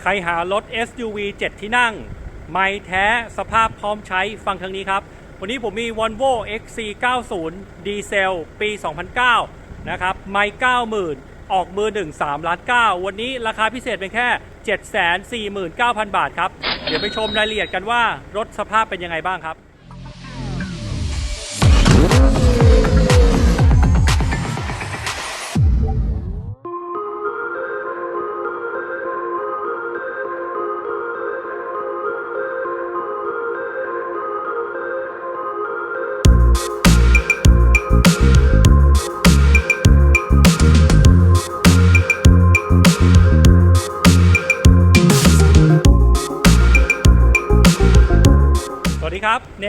ใครหารถ SUV 7 ที่นั่ง ไม่แท้สภาพพร้อมใช้ฟังทางนี้ครับ วันนี้ผมมี Volvo XC90 ดีเซล ปี 2009 นะครับ ไม่ 90,000 ออกมือ 1 3ล้าน9วันนี้ราคาพิเศษเป็นแค่ 749,000 บาทครับ เดี๋ยวไปชมรายละเอียดกันว่ารถสภาพเป็นยังไงบ้างครับ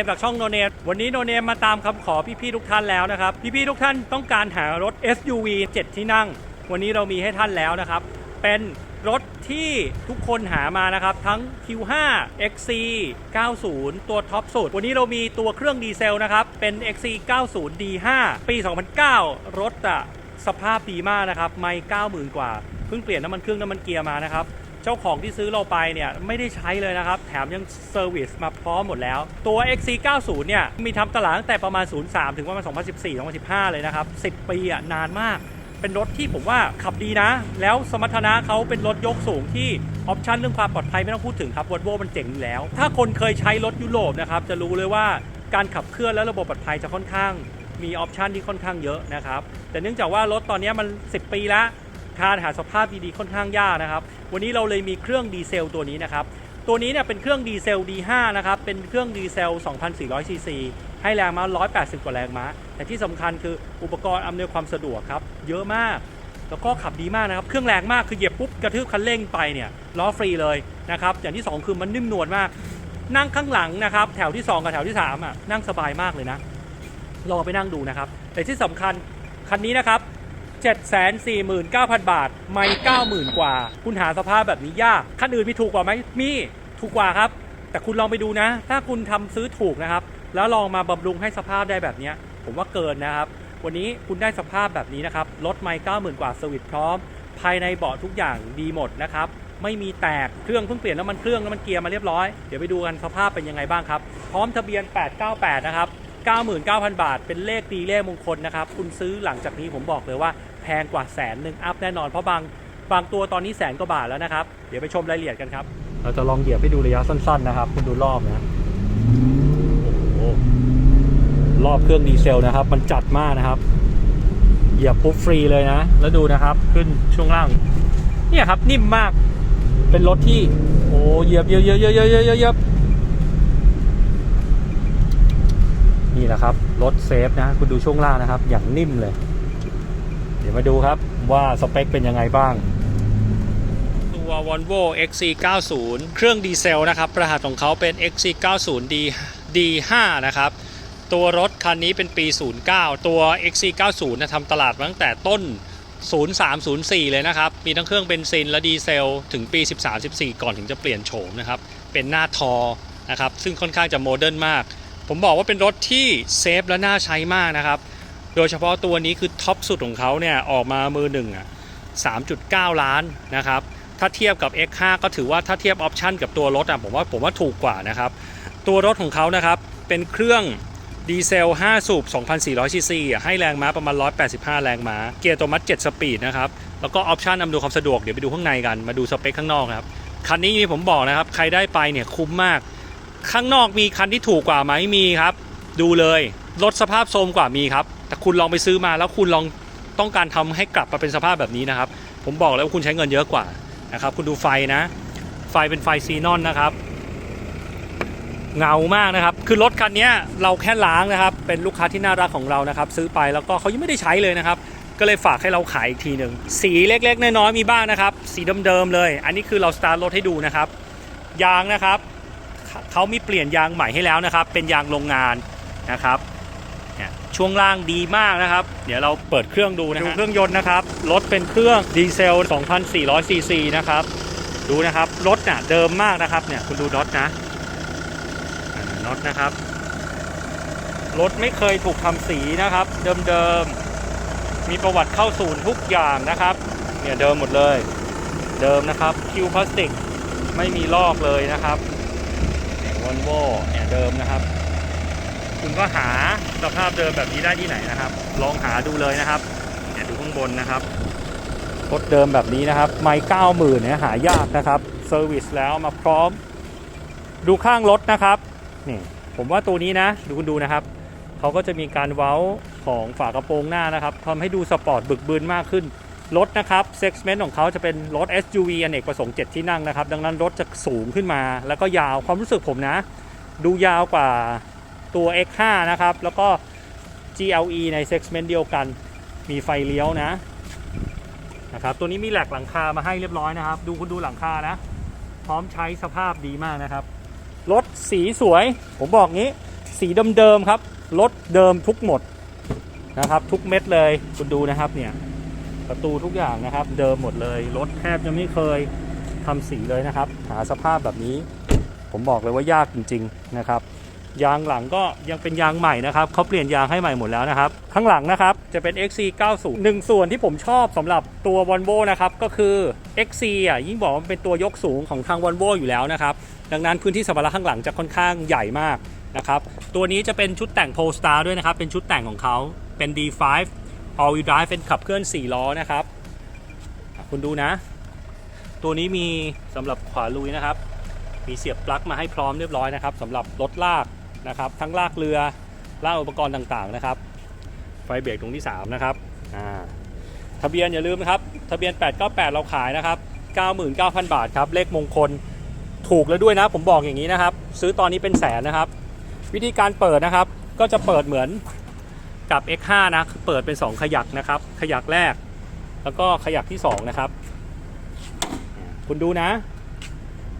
มจากช่องโนเนมวันนี้โนเนมมาตามคำขอพี่ๆทุกท่านแล้วนะครับ พี่ๆทุกท่านต้องการหารถ SUV 7 ที่นั่ง วันนี้เรามีให้ท่านแล้วนะครับ เป็นรถที่ทุกคนหามานะครับ ทั้ง Q5 XC 90 ตัวท็อปสุด วันนี้เรามีตัวเครื่องดีเซลนะครับ เป็น XC 90 D5 ปี 2009 รถอะสภาพดีมากนะครับ ไม่ 90,000 กว่า เพิ่งเปลี่ยนน้ำมันเครื่องน้ำมันเกียร์มานะครับ เจ้าของที่ซื้อเราไปเนี่ยไม่ได้ใช้เลยนะครับ แถมยังเซอร์วิสมาพร้อมหมดแล้ว ตัว XC90 เนี่ยมีทำตลาดตั้งแต่ประมาณ 03 ถึงประมาณ 2014 2015 เลยนะครับ 10 ปีอะนานมาก เป็นรถที่ผมว่าขับดีนะ แล้วสมรรถนะเขาเป็นรถยกสูงที่ออปชันเรื่องความปลอดภัยไม่ต้องพูดถึงครับวอลโวมันเจ๋งอยู่แล้ว ถ้าคนเคยใช้รถยุโรปนะครับจะรู้เลยว่าการขับเคลื่อนและระบบปลอดภัยจะค่อนข้างมีออปชันที่ค่อนข้างเยอะนะครับ แต่เนื่องจากว่ารถตอนนี้มัน 10 ปีแล้ว การหาสภาพดีๆค่อนข้างยากนะครับ วันนี้เราเลยมีเครื่องดีเซลตัวนี้นะครับ ตัวนี้เนี่ยเป็นเครื่องดีเซล D5 นะครับ เป็นเครื่องดีเซล 2,400 ซีซี ให้แรงม้า 180 กว่าแรงม้า แต่ที่สำคัญคืออุปกรณ์อำนวยความสะดวกครับ เยอะมาก แล้วก็ขับดีมากนะครับ เครื่องแรงมาก คือเหยียบปุ๊บกระทืบคันเร่งไปเนี่ยล้อฟรีเลยนะครับ อย่างที่ 2 คือมันนิ่มนวลมาก นั่งข้างหลังนะครับ แถวที่ 2 กับแถวที่3อะ นั่งสบายมากเลยนะ ลองไปนั่งดูนะครับ แต่ที่สำคัญคันนี้นะครับ 749,000 บาท ไม่90,000 กว่า คุณหาสภาพแบบนี้ยากคันอื่นมีถูกกว่าไหมมีถูกกว่าครับ แต่คุณลองไปดูนะ ถ้าคุณทำซื้อถูกนะครับ แล้วลองมาบำรุงให้สภาพได้แบบนี้ผมว่าเกินนะครับ วันนี้คุณได้สภาพแบบนี้นะครับรถไม่90,000 กว่าสวิตช์พร้อม ภายในเบาะทุกอย่างดีหมดนะครับไม่มีแตก เครื่องเพิ่งเปลี่ยนน้ำมันเครื่องน้ำมันเกียร์มาเรียบร้อย เดี๋ยวไปดูกันสภาพเป็นยังไงบ้างครับ พร้อมทะเบียน 898 นะครับ 99,000 บาท เป็นเลขดีเลขมงคลนะครับ คุณซื้อหลังจากนี้ผมบอกเลยว่า แพงกว่าแสนหนึ่งอัพแน่นอน เพราะบางบางตัวตอนนี้แสนกว่าบาทแล้วนะครับ เดี๋ยวไปชมรายละเอียดกันครับ เราจะลองเหยียบให้ดูระยะสั้น ๆ นะครับ คุณดูรอบนะโอ้โหรอบเครื่องดีเซลนะครับ มันจัดมากนะครับ เหยียบปุ๊บฟรีเลยนะ แล้วดูนะครับขึ้นช่วงล่าง เนี่ยครับนิ่มมาก เป็นรถที่ โอ้เหยียบเยอะเยอะเยอะเยอะเยอะเยอะนี่แหละครับ รถเซฟนะ คุณดูช่วงล่างนะครับ อย่างนิ่มเลย เดี๋ยวมาดูครับว่าสเปคเป็นยังไงบ้าง ตัว Volvo XC90 เครื่องดีเซลนะครับ รหัสของเขาเป็น XC90D D5 นะครับ ตัวรถคันนี้เป็นปี 09 ตัว XC90 นะทำตลาดมาตั้งแต่ต้น 0304 เลยนะครับ มีทั้งเครื่องเบนซินและดีเซล ถึงปี 13-14 ก่อนถึงจะเปลี่ยนโฉมนะครับ เป็นหน้าทอนะครับ ซึ่งค่อนข้างจะโมเดิร์นมาก ผมบอกว่าเป็นรถที่เซฟและน่าใช้มากนะครับ โดยเฉพาะตัวนี้คือท็อปสุดของเขาเนี่ยออกมามือหนึ่งอะ3.9 ล้านนะครับ ถ้าเทียบกับ X5 ก็ถือว่าถ้าเทียบออปชันกับตัวรถอะผมว่าผมว่าถูกกว่านะครับ ตัวรถของเขานะครับเป็นเครื่องดีเซล 5 สูบ 2,400 ซีซีอะให้แรงม้าประมาณ 185 แรงม้า เกียร์ตัวมัด 7 สปีดนะครับ แล้วก็ออปชันอำนวยความสะดวก เดี๋ยวไปดูข้างในกัน มาดูสเปคข้างนอกนะครับ คันนี้ผมบอกนะครับ ใครได้ไปเนี่ยคุ้มมาก ข้างนอกมีคันที่ถูกกว่าไหมมีครับ ดูเลย รถสภาพโทรมกว่ามีครับ แต่คุณลองไปซื้อมาแล้วคุณลองต้องการทำให้กลับมาเป็นสภาพแบบนี้นะครับ ผมบอกแล้วว่าคุณใช้เงินเยอะกว่านะครับ คุณดูไฟนะ ไฟเป็นไฟซีนอนนะครับ เงามากนะครับ คือรถคันนี้เราแค่ล้างนะครับ เป็นลูกค้าที่น่ารักของเรานะครับ ซื้อไปแล้วก็เขายังไม่ได้ใช้เลยนะครับ ก็เลยฝากให้เราขายอีกทีหนึ่งสีเล็กๆน้อยๆมีบ้างนะครับ สีเดิมๆเลย อันนี้คือเราสตาร์ทรถให้ดูนะครับ ยางนะครับเขามีเปลี่ยนยางใหม่ให้แล้วนะครับ เป็นยางโรงงานนะครับ ช่วงล่างดีมากนะครับ เดี๋ยวเราเปิดเครื่องดูนะดูเครื่องยนต์นะครับ รถเป็นเครื่องดีเซล 2,400 ซีซีนะครับ ดูนะครับ รถน่ะเดิมมากนะครับ เนี่ยคุณดูน็อตนะอ่าน็อตนะครับ รถไม่เคยถูกทำสีนะครับ เดิมๆ มีประวัติเข้าศูนย์ทุกอย่างนะครับ เนี่ยเดิมหมดเลย เดิมนะครับ คิวพลาสติก ไม่มีลอกเลยนะครับวอลโว่เนี่ยเดิมนะครับ คุณก็หาสภาพเดิมแบบนี้ได้ที่ไหนนะครับ ลองหาดูเลยนะครับเนี่ยดูข้างบนนะครับรถเดิมแบบนี้นะครับ ไม่เก้าหมื่นเนี่ยหายากนะครับเซอร์วิสแล้วมาพร้อม ดูข้างรถนะครับนี่ผมว่าตัวนี้นะ ดูคุณดูนะครับเขาก็จะมีการเว้าของฝากระโปรงหน้านะครับทำให้ดูสปอร์ตบึกบืนมากขึ้นรถนะครับเซ็กซ์เมนต์ของเขาจะเป็นรถ SUV อเนกประสงค์ 7 ที่นั่งนะครับ ดังนั้นรถจะสูงขึ้นมา แล้วก็ยาวความรู้สึกผมนะ ดูยาวกว่า ตัว X5 นะครับ แล้วก็ GLE ในเซ็กเมนต์เดียวกัน มีไฟเลี้ยวนะนะครับตัวนี้มีแหลกหลังคามาให้เรียบร้อยนะครับ ดูคุณดูหลังคานะ พร้อมใช้สภาพดีมากนะครับ รถสีสวย ผมบอกงี้ สีเดิมๆครับ รถเดิมทุกหมดนะครับ ทุกเม็ดเลยคุณดูนะครับเนี่ยประตูทุกอย่างนะครับ เดิมหมดเลย รถแทบจะไม่เคยทำสีเลยนะครับ หาสภาพแบบนี้ ผมบอกเลยว่ายากจริง ๆนะครับ ยางหลังก็ยังเป็นยางใหม่นะครับเขาเปลี่ยนยางให้ใหม่หมดแล้วนะครับ ข้างหลังนะครับจะเป็น XC90 หนึ่งส่วนที่ผมชอบสำหรับตัว Volvo นะครับก็คือ XC อะยิ่งบอกว่ามันเป็นตัวยกสูงของทาง Volvo อยู่แล้วนะครับ ดังนั้นพื้นที่สัมภาระข้างหลังจะค่อนข้างใหญ่มากนะครับตัวนี้จะเป็นชุดแต่ง Polestar ด้วยนะครับ เป็นชุดแต่งของเขาเป็น D5 All Wheel Drive เป็นขับเคลื่อน 4 ล้อนะครับคุณดูนะ ตัวนี้มีสำหรับขวาลุยนะครับ มีเสียบปลั๊กมาให้พร้อมเรียบร้อยนะครับสำหรับรถลาก นะครับทั้งลากเรือลากอุปกรณ์ต่างๆนะครับ ไฟเบรกตรงที่ 3 นะครับทะเบียนอย่าลืมนะครับ ทะเบียน 898 เราขายนะครับ 99,000 บาทครับ เลขมงคลถูกแล้วด้วยนะ ผมบอกอย่างนี้นะครับ ซื้อตอนนี้เป็นแสนนะครับ วิธีการเปิดนะครับ ก็จะเปิดเหมือนกับ X5 นะเปิดเป็น 2 ขยักนะครับ ขยักแรก แล้วก็ขยักที่ 2 นะครับ คุณดูนะ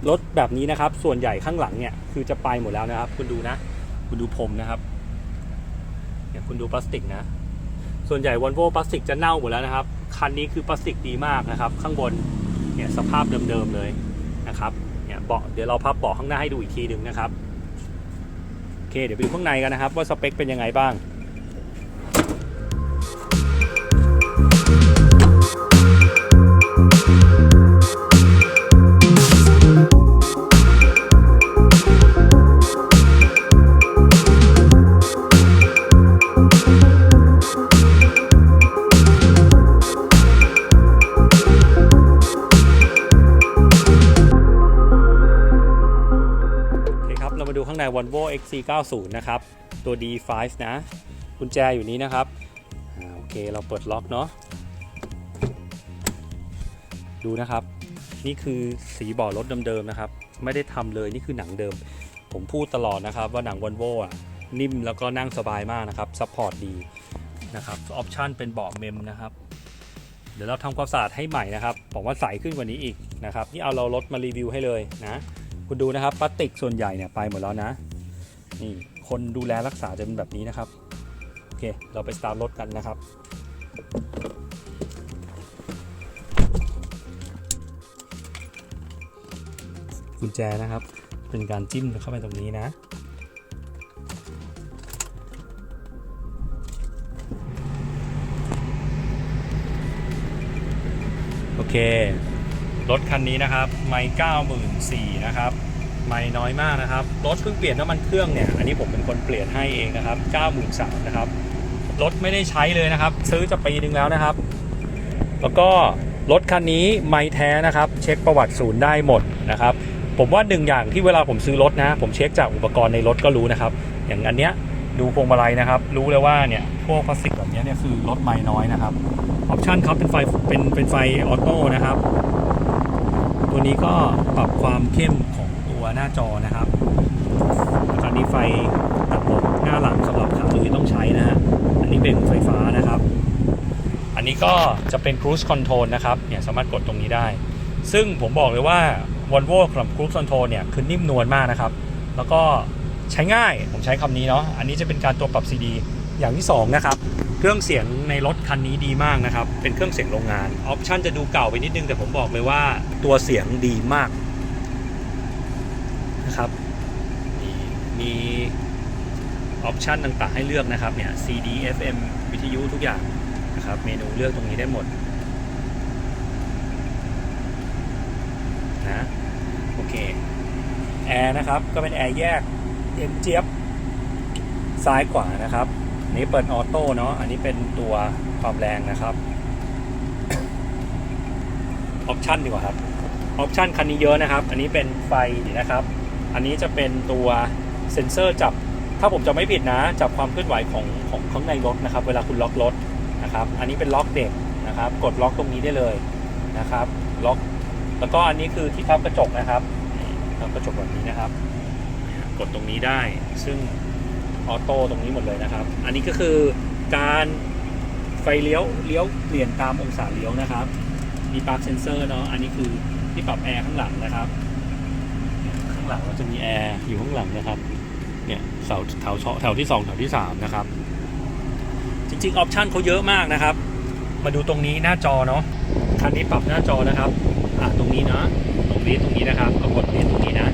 รถแบบนี้นะครับ ส่วนใหญ่ข้างหลังเนี่ยคือจะไปหมดแล้วนะครับ คุณดูนะ คุณดูผมนะครับเนี่ยคุณดูพลาสติกนะ ส่วนใหญ่วอลโวพลาสติกจะเน่าหมดแล้วนะครับ คันนี้คือพลาสติกดีมากนะครับ ข้างบนเนี่ยสภาพเดิมๆเลยนะครับเนี่ยเบาะเดี๋ยวเราพับเบาะข้างหน้าให้ดูอีกทีหนึ่งนะครับโอเคเดี๋ยวไปดูข้างในกันนะครับ ว่าสเปคเป็นยังไงบ้าง Volvo XC90 นะครับ ตัว D5 นะกุญแจอยู่นี้นะครับอ่าโอเคเราเปิดล็อกเนาะดูนะครับ นี่คือสีเบ่อรถเดิมๆนะครับ ไม่ได้ทำเลยนี่คือหนังเดิม ผมพูดตลอดนะครับ ว่าหนัง Volvo อะนิ่มแล้วก็นั่งสบายมากนะครับซัพพอร์ตดีนะครับออปชันเป็นเบาะเมมนะครับ เดี๋ยวเราทำความสะอาดให้ใหม่นะครับผมว่าใสขึ้นกว่านี้อีกนะครับ นี่เอาเรารถมารีวิวให้เลยนะ คุณดูนะครับพลาสติกส่วนใหญ่เนี่ยไปหมดแล้วนะนี่คนดูแลรักษาจะเป็นแบบนี้นะครับโอเคเราไปสตาร์ทรถกันนะครับกุญแจนะครับ เป็นการจิ้มเข้าไปตรงนี้นะ โอเค รถคันนี้นะครับ ไม่เก้าหมื่นสี่นะครับไม่น้อยมากนะครับ รถเพิ่งเปลี่ยนน้ำมันเครื่องเนี่ย อันนี้ผมเป็นคนเปลี่ยนให้เองนะครับเก้าหมื่นสามนะครับ รถไม่ได้ใช้เลยนะครับ ซื้อจะปีนึงแล้วนะครับ แล้วก็รถคันนี้ไม่แท้นะครับ เช็คประวัติศูนย์ได้หมดนะครับ ผมว่าหนึ่งอย่างที่เวลาผมซื้อรถนะ ผมเช็คจากอุปกรณ์ในรถก็รู้นะครับ อย่างอันเนี้ยดูพวงมาลัยนะครับ รู้เลยว่าเนี่ยพวกพลาสติกแบบนี้เนี่ยคือรถไม่น้อยนะครับออปชันเขาเป็นไฟเป็นเป็นไฟออโต้นะครับ ตัวนี้ก็ปรับความเข้มของตัวหน้าจอนะครับแล้วก็นี้ไฟตัดหมดหน้าหลังสำหรับขาลุยต้องใช้นะฮะอันนี้เป็นไฟฟ้านะครับ อันนี้ก็จะเป็น cruise control นะครับเนี่ยสามารถกดตรงนี้ได้ ซึ่งผมบอกเลยว่า Volvo สำหรับ cruise control เนี่ยคือนิ่มนวลมากนะครับ แล้วก็ใช้ง่ายผมใช้คำนี้เนาะอันนี้จะเป็นการตัวปรับ CD อย่างที่สองนะครับ เครื่องเสียงในรถคันนี้ดีมากนะครับ เป็นเครื่องเสียงโรงงาน ออปชันจะดูเก่าไปนิดนึงแต่ผมบอกเลยว่าตัวเสียงดีมากนะครับมีมีออปชันต่างๆให้เลือกนะครับเนี่ย CD FM วิทยุทุกอย่างนะครับ เมนูเลือกตรงนี้ได้หมดนะโอเคแอร์นะครับ ก็เป็นแอร์แยกเย็นเจี๊ยบซ้ายขวานะครับ นี้เปิดออโต้เนาะอันนี้เป็นตัวความแรงนะครับออปชันดีกว่าครับออปชันคันนี้เยอะนะครับ อันนี้เป็นไฟนะครับ อันนี้จะเป็นตัวเซ็นเซอร์จับ ถ้าผมจะไม่ผิดนะ จับความเคลื่อนไหวของของข้างในรถนะครับ เวลาคุณล็อกรถนะครับ อันนี้เป็นล็อกเด็กนะครับ กดล็อกตรงนี้ได้เลยนะครับ ล็อก แล้วก็อันนี้คือที่พับกระจกนะครับพับกระจกแบบนี้นะครับ กดตรงนี้ได้ ซึ่ง ออโต้ตรงนี้หมดเลยนะครับ อันนี้ก็คือการไฟเลี้ยวเลี้ยวเปลี่ยนตามองศาเลี้ยวนะครับ มีปลั๊กเซนเซอร์เนาะ อันนี้คือที่ปรับแอร์ข้างหลังนะครับ ข้างหลังเราจะมีแอร์อยู่ข้างหลังนะครับ เนี่ยเสาแถวแถวที่สองแถวที่สามนะครับ จริงๆออปชันเขาเยอะมากนะครับ มาดูตรงนี้หน้าจอเนาะ คันนี้ปรับหน้าจอนะครับอ่าตรงนี้นะ ตรงนี้ตรงนี้นะครับ ก็กดนี้ตรงนี้นะ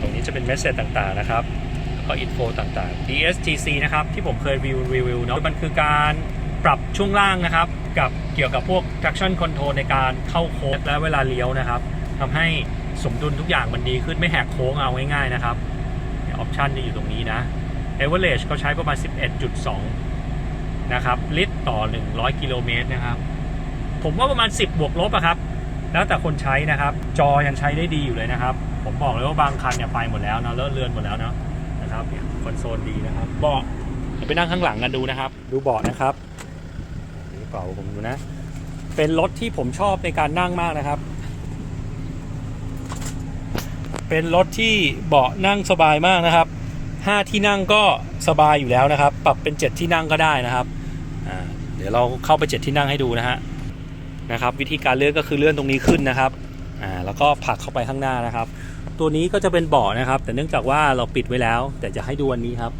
ตรงนี้จะเป็นเมสเซจต่างๆนะครับแล้ว ก็อินโฟต่างๆ DSTC นะครับที่ผมเคยรีวิววิวเนาะมันคือการปรับช่วงล่างนะครับ กับเกี่ยวกับพวก traction control ในการเข้าโค้งและเวลาเลี้ยวนะครับทำให้สมดุลทุกอย่างมันดีขึ้นไม่แหกโค้งเอาง่ายๆนะครับออปชันจะอยู่ตรงนี้นะ average เขาใช้ประมาณ 11.2 นะครับ ลิตรต่อ 100 กิโลเมตรนะครับ ผมว่าประมาณ 10 บวกลบอะครับ แล้วแต่คนใช้นะครับ จอยังใช้ได้ดีอยู่เลยนะครับ ผมบอกเลยว่าบางคันเนี่ยไปหมดแล้วนะเลอะเลือนหมดแล้วเนาะ นะครับเนี่ยคอนโซลดีนะครับเบาะเดี๋ยวไปนั่งข้างหลังกันดูนะครับ ดูเบาะนะครับดูเบาะผมดูนะ เป็นรถที่ผมชอบในการนั่งมากนะครับ เป็นรถที่เบาะนั่งสบายมากนะครับ5ที่นั่งก็สบายอยู่แล้วนะครับ ปรับเป็น7ที่นั่งก็ได้นะครับอ่าเดี๋ยวเราเข้าไป7ที่นั่งให้ดูนะฮะนะครับ วิธีการเลื่อนก็คือเลื่อนตรงนี้ขึ้นนะครับ อ่าแล้วก็ผลักเข้าไปข้างหน้านะครับ ตัวนี้ก็จะเป็นเบาะนะครับ แต่เนื่องจากว่าเราปิดไว้แล้ว แต่จะให้ดูอันนี้ครับ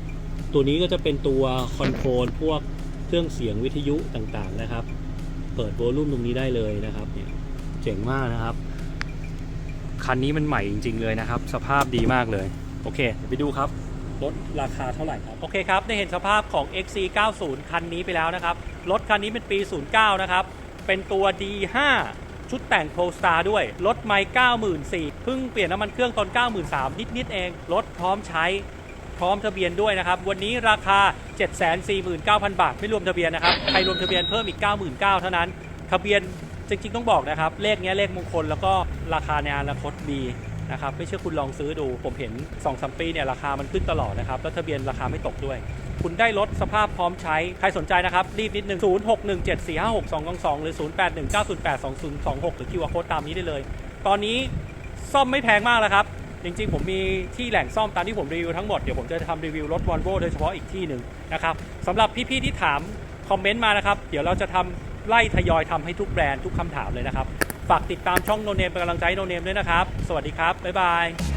ตัวนี้ก็จะเป็นตัวคอนโทรลพวกเครื่องเสียงวิทยุต่างๆนะครับ เปิดโวลูมตรงนี้ได้เลยนะครับเนี่ยเจ๋งมากนะครับคันนี้มันใหม่จริง ๆ เลยนะครับ สภาพดีมากเลย โอเคไปดูครับรถราคาเท่าไหร่ครับ โอเคครับ ได้เห็นสภาพของ XC90 คันนี้ไปแล้วนะครับ รถคันนี้เป็นปี 09 นะครับ เป็นตัว D5 ชุดแต่งโพลสตาร์ด้วย รถไม่94,000เพิ่งเปลี่ยนน้ำมันเครื่องตอน 93,000นิด ๆ เอง รถพร้อมใช้พร้อมทะเบียนด้วยนะครับ วันนี้ราคา 749,000 บาท ไม่รวมทะเบียนนะครับ ใครรวมทะเบียนเพิ่มอีก 99,000เท่านั้น ทะเบียนจริง ๆ ต้องบอกนะครับ เลขนี้เลขมงคลแล้วก็ราคาในอนาคตดี นะครับไม่เชื่อคุณลองซื้อดู ผมเห็น2อสปีเนี่ยราคามันขึ้นตลอดนะครับแล้วทะเบียนราคาไม่ตกด้วย คุณได้รถสภาพพร้อมใช้ ใครสนใจนะครับ รีบนิดหนึ่ง0 6 1 7 4 5 6 2 2 2 หรือ 0 8 1 9 0 8 2 0 2 6 หรือคิวอาร์โค้ดตามนี้ได้เลย ตอนนี้ซ่อมไม่แพงมากแล้วครับจริงๆ ผมมีที่แหล่งซ่อมตามที่ผมรีวิวทั้งหมด เดี๋ยวผมจะทำรีวิวรถวอลโวโดยเฉพาะอีกที่หนึ่งนะครับสำหรับพี่ๆที่ถามคอมเมนต์มานะครับ เดี๋ยวเราจะทำ ไล่ทยอยทำให้ทุกแบรนด์ทุกคำถามเลยนะครับ ฝากติดตามช่องโนเนมเป็นกำลังใจโนเนมด้วยนะครับ สวัสดีครับ บ๊ายบาย